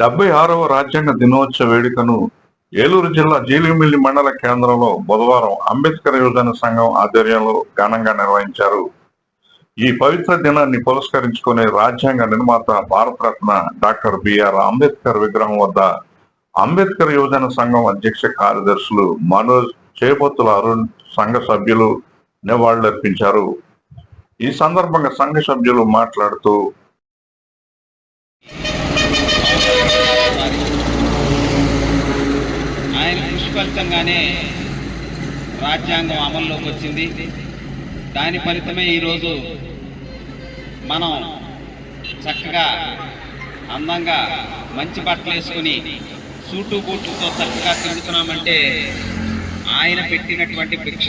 డెబ్బై ఆరవ రాజ్యాంగ దినోత్సవ వేడుకను ఏలూరు జిల్లా జీలిమిల్లి మండల కేంద్రంలో బుధవారం అంబేద్కర్ యువజన సంఘం ఆధ్వర్యంలో ఘనంగా నిర్వహించారు. ఈ పవిత్ర దినాన్ని పురస్కరించుకునే రాజ్యాంగ నిర్మాత భారతరత్న డాక్టర్ బిఆర్ అంబేద్కర్ విగ్రహం వద్ద అంబేద్కర్ యువజన సంఘం అధ్యక్ష కార్యదర్శులు మనోజ్ చేపత్తుల అరుణ్ సంఘ సభ్యులు నివాళులర్పించారు. ఈ సందర్భంగా సంఘ సభ్యులు మాట్లాడుతూ ఆయన కృషి ఫలితంగానే రాజ్యాంగం అమల్లోకి వచ్చింది. దాని ఫలితమే ఈరోజు మనం చక్కగా అందంగా మంచి బట్టలు వేసుకుని సూటు బూట్లతో చక్కగా తిరుగుతున్నామంటే ఆయన పెట్టినటువంటి భిక్ష.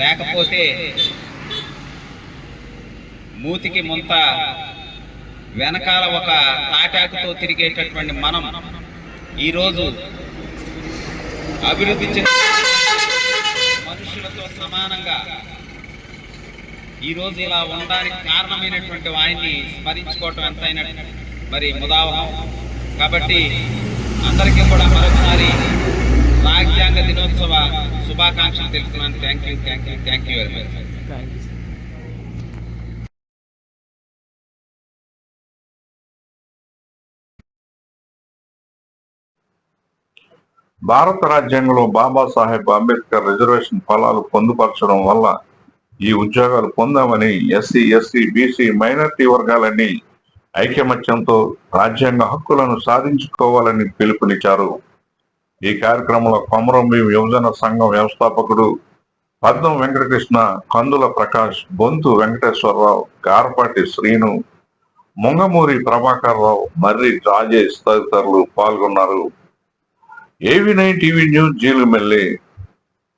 లేకపోతే మూతికి ముంత వెనకాల ఒక తాటాకుతో తిరిగేటటువంటి మనం ఈరోజు అభివృద్ధి చెందిన మనుషులతో సమానంగా ఈరోజు ఇలా ఉండడానికి కారణమైనటువంటి ఆయన్ని స్మరించుకోవటం ఎంతైనా మరి ముదావహం. కాబట్టి అందరికీ కూడా మరొకసారి రాజ్యాంగ దినోత్సవ శుభాకాంక్షలు తెలుపుతున్నాను. Thank you thank you thank you very much భారత రాజ్యాంగంలో బాబాసాహెబ్ అంబేద్కర్ రిజర్వేషన్ ఫలాలు పొందుపరచడం వల్ల ఈ ఉద్యోగాలు పొందామని ఎస్సీ ఎస్సీ బీసీ మైనార్టీ వర్గాలన్నీ ఐకమత్యంతో రాజ్యాంగ హక్కులను సాధించుకోవాలని పిలుపునిచ్చారు. ఈ కార్యక్రమంలో కొమరంభీం యువజన సంఘం వ్యవస్థాపకుడు పద్మం వెంకటకృష్ణ కందుల ప్రకాష్ బొంతు వెంకటేశ్వరరావు గారపాటి శ్రీను ముంగమూరి ప్రభాకర్ రావు మర్రి రాజేష్ తదితరులు పాల్గొన్నారు. ఏవి నైన్ టీవీ న్యూస్ జీలుమెల్లి